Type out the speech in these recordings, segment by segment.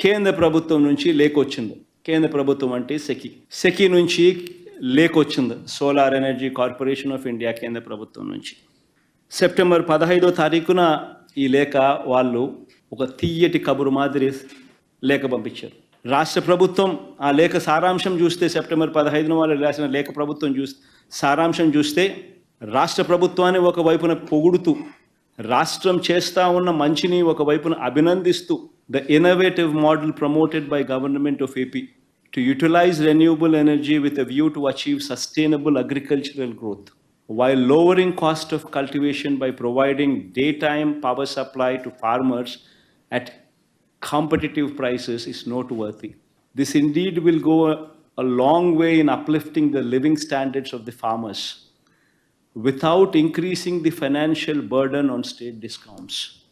కేంద్ర ప్రభుత్వం నుంచి లేఖ వచ్చింది కేంద్ర ప్రభుత్వం అంటే సెకి. సెకి నుంచి లేఖ వచ్చింది solar energy corporation of India కేంద్ర ప్రభుత్వం నుంచి. సెప్టెంబర్ పదహైదో తారీఖున ఈ లేఖ వాళ్ళు ఒక తీయటి కబురు మాదిరి లేఖ పంపించారు. రాష్ట్ర ప్రభుత్వం ఆ లేఖ సారాంశం చూస్తే సెప్టెంబర్ పదహైదున వాళ్ళు రాసిన లేఖ ప్రభుత్వం చూస్తే సారాంశం చూస్తే రాష్ట్ర ప్రభుత్వాన్ని ఒకవైపున పొగుడుతూ రాష్ట్రం చేస్తా ఉన్న మంచిని ఒకవైపున అభినందిస్తూ the innovative model promoted by government of AP to utilise renewable energy with a view to achieve sustainable agricultural growth while lowering cost of cultivation by providing daytime power supply to farmers at competitive prices is noteworthy. This indeed will go a, a long way in uplifting the living standards of the farmers without increasing the financial burden on state discounts.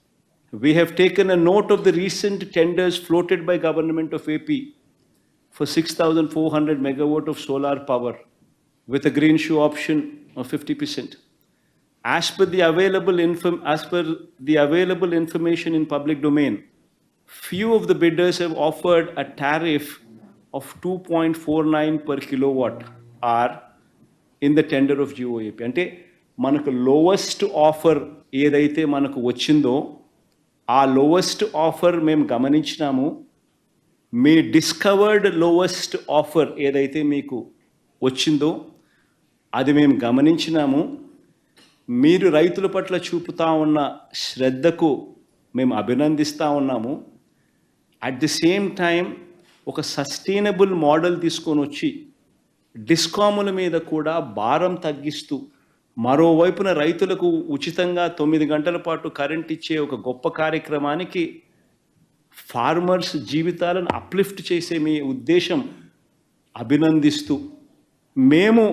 We have taken a note of the recent tenders floated by government of AP for 6,400 megawatt of solar power with a green shoe option of 50%. As per the available inform- as per the available information in public domain, few of the bidders have offered a tariff of 2.49 per kilowatt hour in the tender of GOAP. అంటే మనకు lowest offer ఏదైతే మనకు వచ్చిందో ఆ lowest offer మేము గమనించినాము. మీ discovered lowest offer ఏదైతే మీకు వచ్చిందో అది మేము గమనించినాము. మీరు రైతుల పట్ల చూపుతా ఉన్న శ్రద్ధకు మేము అభినందిస్తూ ఉన్నాము. అట్ ది సేమ్ టైం ఒక సస్టైనబుల్ మోడల్ తీసుకొని వచ్చి డిస్కాముల మీద కూడా భారం తగ్గిస్తూ మరోవైపున రైతులకు ఉచితంగా తొమ్మిది గంటల పాటు కరెంట్ ఇచ్చే ఒక గొప్ప కార్యక్రమానికి ఫార్మర్స్ జీవితాలను అప్లిఫ్ట్ చేసే మీ ఉద్దేశం అభినందిస్తూ మేము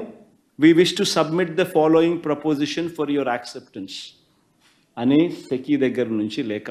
we wish to submit the following proposition for your acceptance అని సెకీ దగ్గర నుంచి లేఖ.